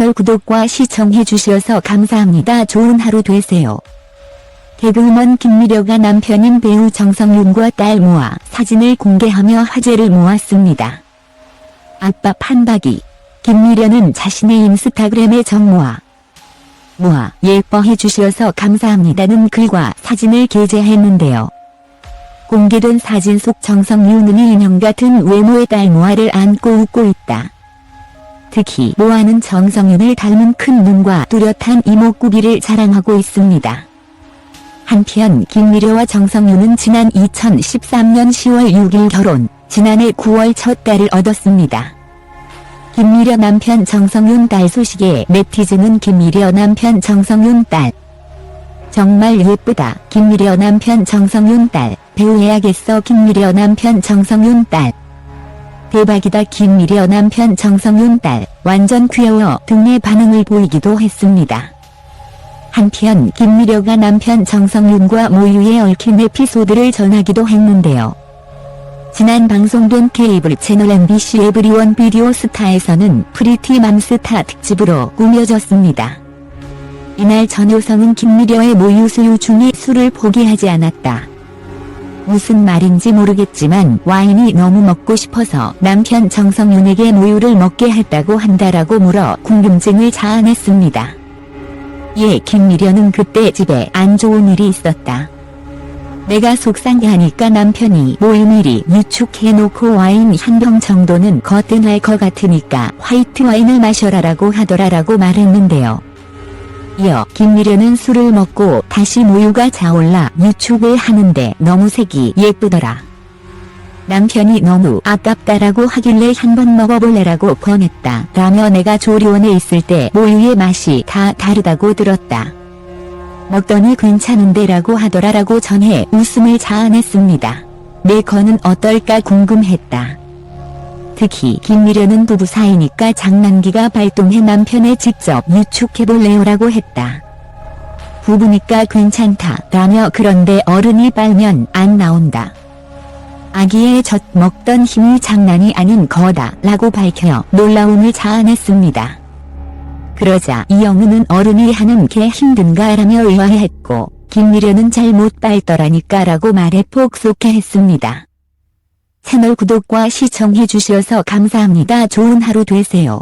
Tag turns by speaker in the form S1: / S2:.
S1: 채널 구독과 시청해 주셔서 감사합니다. 좋은 하루 되세요. 개그우먼 김미려가 남편인 배우 정성윤과 딸 모아 사진을 공개하며 화제를 모았습니다. 아빠 판박이 김미려는 자신의 인스타그램에 정모아 모아 예뻐해 주셔서 감사합니다는 글과 사진을 게재했는데요. 공개된 사진 속 정성윤은 인형 같은 외모의 딸 모아를 안고 웃고 있다. 특히 모아는 정성윤을 닮은 큰 눈과 뚜렷한 이목구비를 자랑하고 있습니다. 한편 김미려와 정성윤은 지난 2013년 10월 6일 결혼, 지난해 9월 첫 딸을 얻었습니다. 김미려 남편 정성윤 딸 소식에 네티즌은 김미려 남편 정성윤 딸 정말 예쁘다. 김미려 남편 정성윤 딸 배우해야겠어. 김미려 남편 정성윤 딸 대박이다. 김미려 남편 정성윤 딸 완전 귀여워 등의 반응을 보이기도 했습니다. 한편 김미려가 남편 정성윤과 모유에 얽힌 에피소드를 전하기도 했는데요. 지난 방송된 케이블 채널 MBC 에브리원 비디오 스타에서는 프리티 맘스타 특집으로 꾸며졌습니다. 이날 전효성은 김미려의 모유 수유 중에 술을 포기하지 않았다. 무슨 말인지 모르겠지만 와인이 너무 먹고 싶어서 남편 정성윤에게 모유를 먹게 했다고 한다라고 물어 궁금증을 자아냈습니다. 예, 김미려는 그때 집에 안 좋은 일이 있었다. 내가 속상해하니까 남편이 미리 유축해놓고 와인 한 병 정도는 거뜬할 것 같으니까 화이트 와인을 마셔라라고 하더라라고 말했는데요. 이어 김미려는 술을 먹고 다시 모유가 자올라 유축을 하는데 너무 색이 예쁘더라. 남편이 너무 아깝다라고 하길래 한번 먹어볼래라고 권했다. 라며 내가 조리원에 있을 때 모유의 맛이 다 다르다고 들었다. 먹더니 괜찮은데 라고 하더라라고 전해 웃음을 자아냈습니다. 내 건은 어떨까 궁금했다. 특히 김미려는 부부 사이니까 장난기가 발동해 남편에 직접 유축해볼래요라고 했다. 부부니까 괜찮다 라며 그런데 어른이 빨면 안 나온다. 아기의 젖 먹던 힘이 장난이 아닌 거다 라고 밝혀 놀라움을 자아냈습니다. 그러자 이영은은 어른이 하는 게 힘든가 라며 의아해했고 김미려는 잘못 빨더라니까 라고 말해 폭소케 했습니다. 채널 구독과 시청해 주셔서 감사합니다. 좋은 하루 되세요.